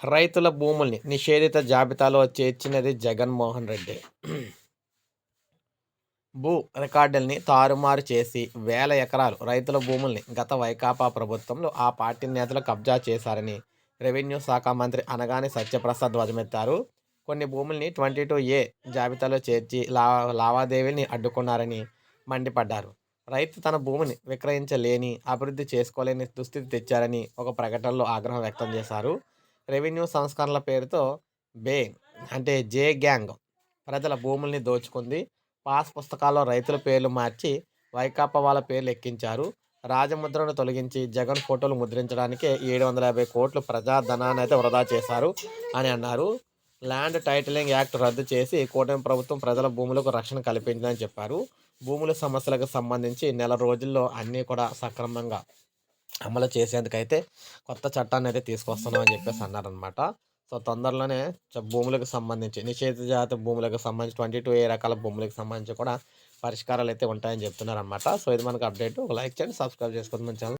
రైతుల భూముల్ని నిషేధిత జాబితాలో చేర్చినది జగన్మోహన్ రెడ్డి. భూ రికార్డుల్ని తారుమారు చేసి వేల ఎకరాలు రైతుల భూముల్ని గత వైకాపా ప్రభుత్వంలో ఆ పార్టీ నేతలు కబ్జా చేశారని రెవెన్యూ శాఖ మంత్రి అనగాని సత్యప్రసాద్ ధ్వజమెత్తారు. కొన్ని భూముల్ని ట్వంటీ టూ ఏ జాబితాలో చేర్చి లా లావాదేవీల్ని అడ్డుకున్నారని మండిపడ్డారు. రైతు తన భూమిని విక్రయించలేని అభివృద్ధి చేసుకోలేని దుస్థితి తెచ్చారని ఒక ప్రకటనలో ఆగ్రహం వ్యక్తం చేశారు. రెవెన్యూ సంస్కరణల పేరుతో బే అంటే జే గ్యాంగ్ ప్రజల భూముల్ని దోచుకుంది. పాస్ పుస్తకాల్లో రైతుల పేర్లు మార్చి వైకాపా వాళ్ళ పేర్లు ఎక్కించారు. రాజముద్రను తొలగించి జగన్ ఫోటోలు ముద్రించడానికే ఏడు వందల యాభై కోట్లు ప్రజాధనాన్ని అయితే వృధా చేశారు అని అన్నారు. ల్యాండ్ టైటిలింగ్ యాక్ట్ రద్దు చేసి కూటమి ప్రభుత్వం ప్రజల భూములకు రక్షణ కల్పించిందని చెప్పారు. భూముల సమస్యలకు సంబంధించి నెల రోజుల్లో అన్నీ కూడా సక్రమంగా అమలు చేసేందుకైతే కొత్త చట్టాన్ని అయితే తీసుకొస్తున్నామని చెప్పేసి అన్నారనమాట సో తొందరలోనే భూములకు సంబంధించి నిషేధ జాతి భూములకు సంబంధించి ట్వంటీ టూ ఏ రకాల భూములకు సంబంధించి కూడా పరిష్కారాలు అయితే ఉంటాయని చెప్తున్నారు అనమాట సో ఇది మనకు అప్డేట్. ఒక లైక్ చేయండి సబ్స్క్రైబ్ చేసుకోండి మన ఛానల్.